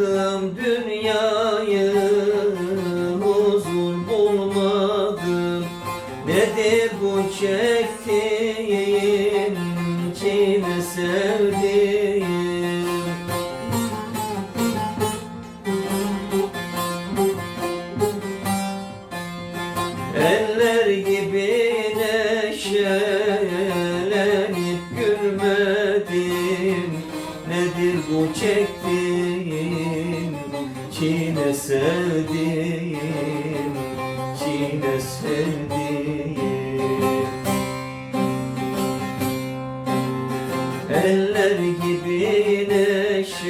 Aradım dünyayı huzur bulmadım. Nedir bu çektiğim kime sevdiğim? Eller gibi neşelenip gülmedim. Nedir bu çektiğim Kime sevdim, kime sevdim. Eller gibi neşelenip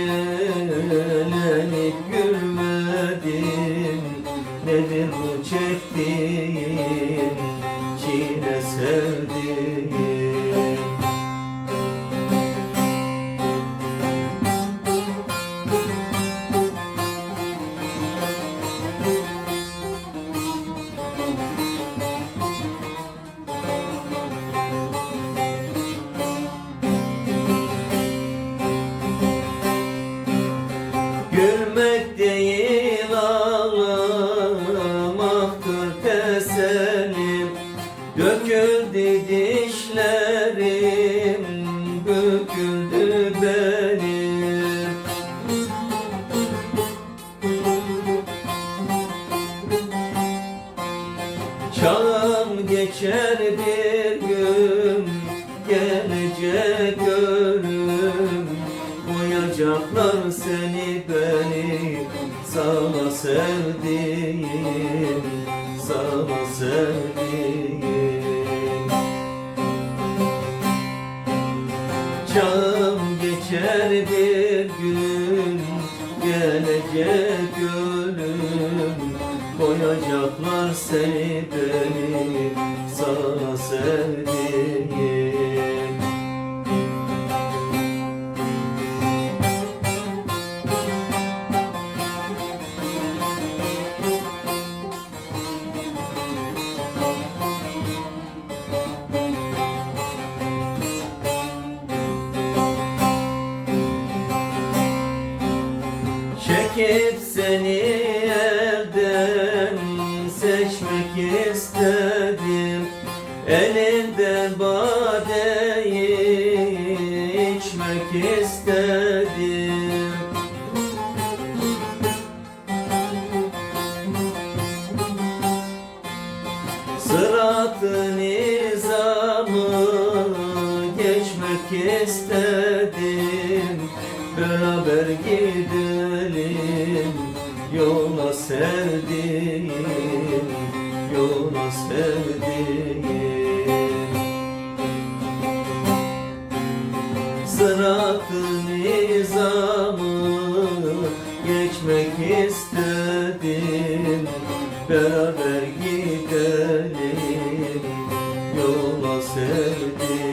gülmedim Nedir bu çektiğim büküldü benim Çağım geçer bir gün Gelecek ölüm. Koyacaklar seni beni Sana sevdiğim Sana sevdiğim Çağım geçer bir gün Gelecek ölüm Koyacaklar seni beni Sana sevdiğim Çekip seni elden seçmek istedim. Elinde badeyi içmek istedim. Sırat-ı nizamı geçmek istedim. Beraber serdim Yola serdim Yola serdim Sırat-ı nizamı Geçmek istedim. Beraber gidelim Yola serdim